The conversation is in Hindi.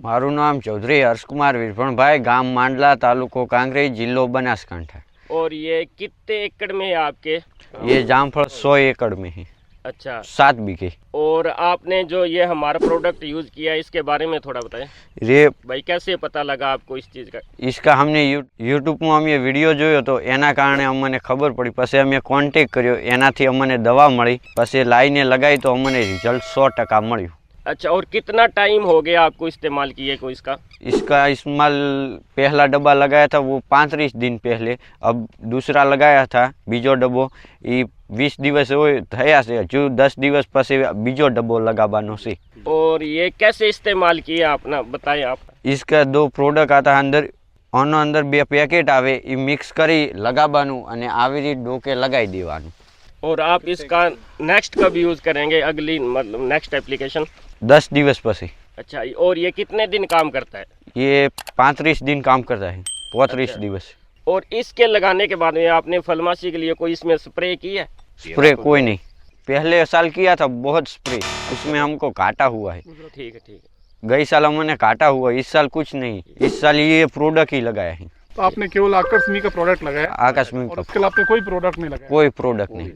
મારું નામ ચૌધરી હર્ષકુમાર વિરભણભાઈ ગામ માંડલા તાલુકો કાંકરેજ જિલ્લો બનાસકાંઠा और ये कितने एकड़ में है आपके ये जामफल सौ एकड़ में है अच्छा सात बीघे और आपने जो ये हमारा प्रोडक्ट यूज़ किया है इसके बारे में थोड़ा बताएं રે भाई कैसे पता लगा आपको इस चीज़ का इसका हमने યુ યુટ્યુબમાં અમે વિડીયો જોયો તો એના કારણે અમને ખબર પડી પછી અમે કોન્ટેક કર્યો એનાથી અમને દવા મળી પછી લાઈને લગાવી તો અમને રિઝલ્ટ સો ટકા મળ્યું अच्छा और कितना टाइम हो गया आपको इस्तेमाल किए को इसका इसका इस्तेमाल पहला डब्बा लगाया था वो पैंतीस दिन पहले अब दूसरा लगाया था બીજો ડબ્બો એ વીસ દિવસ હોય થયા છે હજુ દસ દિવસ પછી બીજો ડબ્બો લગાવવાનો છે और ये कैसे इस्तेमाल किया अपना बताएं आप इसका दो પ્રોડક્ટ आता અંદર આનો અંદર બે પેકેટ આવે એ મિક્સ કરી લગાવવાનું અને આવી રીતે ડોકે લગાવી દેવાનું और आप इसका नेक्स्ट कब यूज़ करेंगे? अगली मतलब नेक्स्ट एप्लीकेशन दस दिवस પછી अच्छा और ये कितने दिन काम करता है? ये पैंतीस दिन काम करता है। पैंतीस अच्छा। दिवस। और इसके लगाने के बाद में आपने फलमासी के लिए कोई इसमें स्प्रे की है? स्प्रे कोई नहीं। पहले साल किया था बहुत स्प्रे उसमें हमको काटा हुआ है। ठीक है ठीक है। गई साल हमने काटा हुआ इस साल कुछ नहीं। इस साल ये प्रोडक्ट ही लगाया है। तो आपने केवल आकर्षणी का प्रोडक्ट लगाया आकाशमी और उसके लिए आपने कोई प्रोडक्ट नहीं लगाया। कोई प्रोडक्ट नहीं।